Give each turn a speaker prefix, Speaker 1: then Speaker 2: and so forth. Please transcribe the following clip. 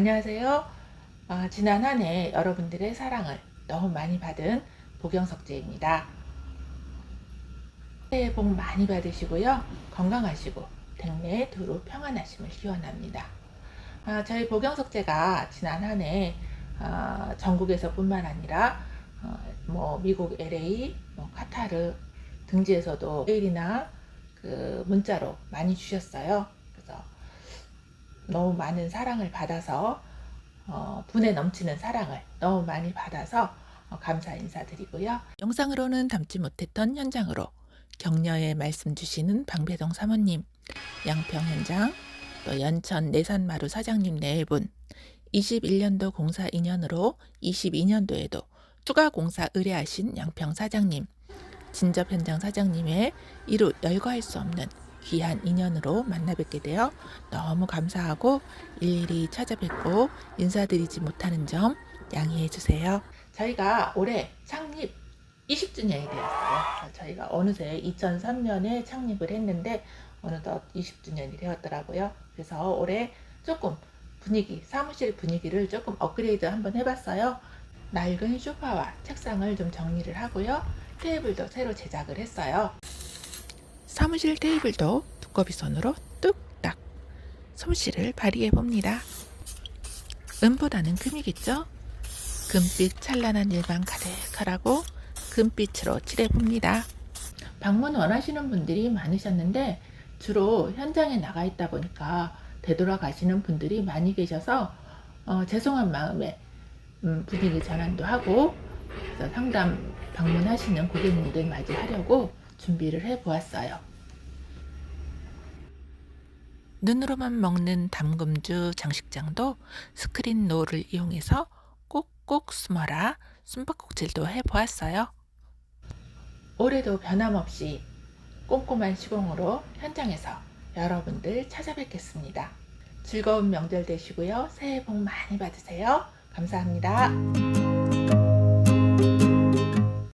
Speaker 1: 안녕하세요. 어, 지난 한 해 여러분들의 사랑을 너무 많이 받은 보경석재입니다. 새해 복 많이 받으시고요. 건강하시고 백내 두루 평안하심을 기원합니다. 아, 저희 보경석재가 지난 한해 아, 전국에서 뿐만 아니라 어, 뭐 미국 LA, 뭐 카타르 등지에서도 메일이나 그 문자로 많이 주셨어요. 너무 많은 사랑을 받아서 어, 분에 넘치는 사랑을 너무 많이 받아서 어, 감사 인사드리고요. 영상으로는 담지 못했던 현장으로 격려의 말씀 주시는 방배동 사모님, 양평 현장, 또 연천 내산마루 사장님 네 분, 21년도 공사 인연으로 22년도에도 추가 공사 의뢰하신 양평 사장님, 진접 현장 사장님의 이루 열거할 수 없는 귀한 인연으로 만나 뵙게 되어 너무 감사하고 일일이 찾아뵙고 인사드리지 못하는 점 양해해 주세요. 저희가 올해 창립 20주년이 되었어요. 저희가 어느새 2003년에 창립을 했는데 어느덧 20주년이 되었더라고요. 그래서 올해 조금 분위기, 사무실 분위기를 조금 업그레이드 한번 해봤어요. 낡은 소파와 책상을 좀 정리를 하고요. 테이블도 새로 제작을 했어요. 사무실 테이블도 두꺼비 손으로 뚝딱 솜씨를 발휘해 봅니다. 은보다는 금이겠죠? 금빛 찬란한 일만 가득하라고 금빛으로 칠해 봅니다. 방문 원하시는 분들이 많으셨는데 주로 현장에 나가 있다 보니까 되돌아가시는 분들이 많이 계셔서 어, 죄송한 마음에 음, 분위기 전환도 하고 상담 방문하시는 고객님들 맞이하려고 준비를 해 보았어요. 눈으로만 먹는 담금주 장식장도 스크린 노를 이용해서 꼭꼭 숨어라 숨바꼭질도 해 보았어요. 올해도 변함없이 꼼꼼한 시공으로 현장에서 여러분들 찾아뵙겠습니다. 즐거운 명절 되시고요. 새해 복 많이 받으세요. 감사합니다.